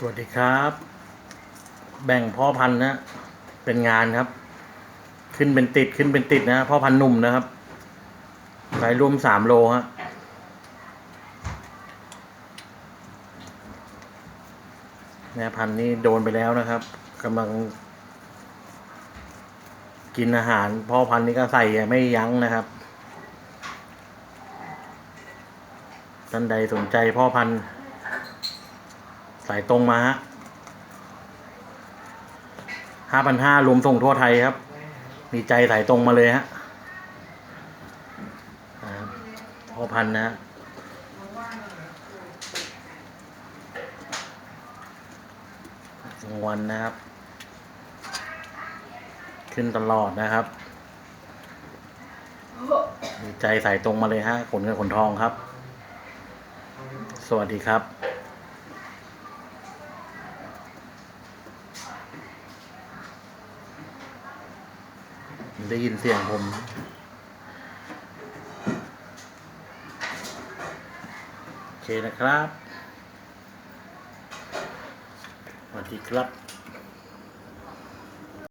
สวัสดีครับ แบ่งพ่อพันธุ์นะ เป็นงานครับ ขึ้นเป็นติดขึ้นเป็นติดนะพ่อพันธุ์หนุ่มนะครับสายรวมสามโลฮะแม่พันธุ์นี่โดนไปแล้วนะครับกำลัง กินอาหาร พ่อพันธุ์นี่ก็ใส่ไม่ยั้งนะครับ ท่านใดสนใจพ่อพันธุ์ สายตรงมาฮะห้าพันห้ารวมส่งทั่วไทยครับ มีใจสายตรงมาเลยฮะพ่อพันนะฮะกลางวันนะครับ ขึ้นตลอดนะครับ มีใจสายตรงมาเลยฮะขนเงินขนทองครับ สวัสดีครับ ได้ยินเสียงผม โอเคนะครับ สวัสดีครับ